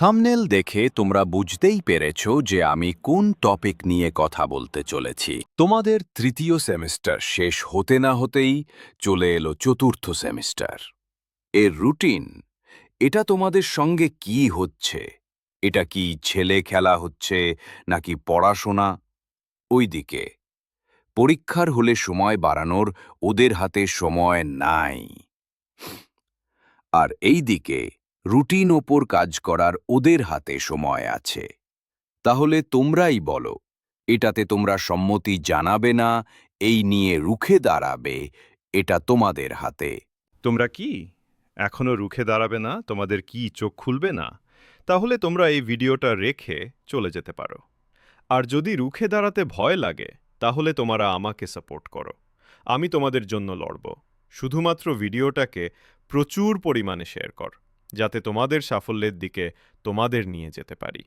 Thumbnail দেখে তোমরা বুঝতেই পেরেছ যে আমি কোন টপিক নিয়ে কথা বলতে চলেছি। তোমাদের তৃতীয় সেমিস্টার শেষ হতে না হতেই চলে এলো চতুর্থ সেমিস্টার। এর রুটিন, এটা তোমাদের সঙ্গে কি হচ্ছে? এটা কি ছেলে খেলা হচ্ছে নাকি পড়াশোনা? ওইদিকে, পরীক্ষার হলে সময় বাড়ানোর ওদের হাতে সময় নাই। আর এই দিকে রুটিন ওপর কাজ করার ওদের হাতে সময় আছে। তাহলে তোমরাই বলো, এটাতে তোমরা সম্মতি জানাবে না, এই নিয়ে রুখে দাঁড়াবে, এটা তোমাদের হাতে। তোমরা কি? এখনও রুখে দাঁড়াবে না, তোমাদের কি চোখ খুলবে না? তাহলে তোমরা এই ভিডিওটা রেখে চলে যেতে পারো। আর যদি রুখে দাঁড়াতে ভয় লাগে, তাহলে তোমরা আমাকে সাপোর্ট করো। আমি তোমাদের জন্য লড়ব। শুধুমাত্র ভিডিওটাকে প্রচুর পরিমাণে শেয়ার কর। যাতে তোমাদের সাফল্যের দিকে তোমাদের নিয়ে যেতে পারি।